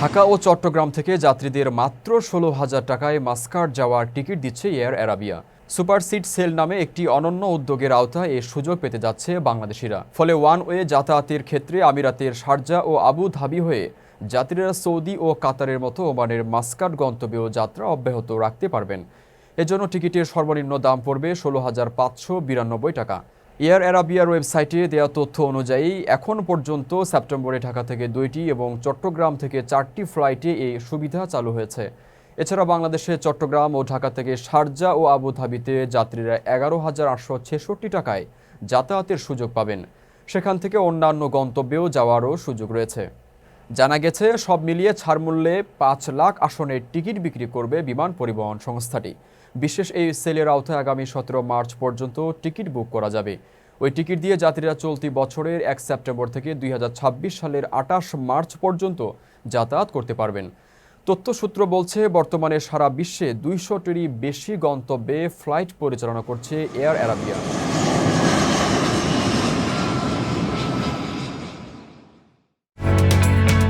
ঢাকা ও চট্টগ্রাম থেকে যাত্রীদের মাত্র ষোলো হাজার টাকায় মাস্কাট যাওয়ার টিকিট দিচ্ছে Air Arabia super seat sale নামে একটি অনন্য উদ্যোগের আওতায় এ সুযোগ পেতে যাচ্ছে বাংলাদেশিরা। ফলে ওয়ান ওয়ে যাতায়াতের ক্ষেত্রে আমিরাতের শারজা ও আবু ধাবি হয়ে যাত্রীরা সৌদি ও কাতারের মতো ওমানের মাস্কাট গন্তব্যেও যাত্রা অব্যাহত রাখতে পারবেন। এজন্য টিকিটের সর্বনিম্ন দাম পড়বে ষোলো হাজার পাঁচশো বিরানব্বই টাকা। এয়ার অ্যারাবিয়ার ওয়েবসাইটে দেওয়া তথ্য অনুযায়ী, এখন পর্যন্ত সেপ্টেম্বরে ঢাকা থেকে দুইটি এবং চট্টগ্রাম থেকে চারটি ফ্লাইটে এই সুবিধা চালু হয়েছে। এছাড়া বাংলাদেশে চট্টগ্রাম ও ঢাকা থেকে শারজা ও আবুধাবিতে যাত্রীরা এগারো হাজার আটশো ছেষট্টি টাকায় যাতায়াতের সুযোগ পাবেন। সেখান থেকে অন্যান্য গন্তব্যেও যাওয়ারও সুযোগ রয়েছে। জানা গেছে, সব মিলিয়ে ছাড় মূল্যে পাঁচ লাখ আসনের টিকিট বিক্রি করবে বিমান পরিবহন সংস্থাটি। বিশেষ এই সেলের আওতায় আগামী সতেরো মার্চ পর্যন্ত টিকিট বুক করা যাবে। ওই টিকিট দিয়ে যাত্রীরা চলতি বছরের এক সেপ্টেম্বর থেকে দুই হাজার ছাব্বিশ সালের আটাশ মার্চ পর্যন্ত যাতায়াত করতে পারবেন। তথ্যসূত্র বলছে, বর্তমানে সারা বিশ্বে দুইশোটিরই বেশি গন্তব্যে ফ্লাইট পরিচালনা করছে এয়ার অ্যারাবিয়া।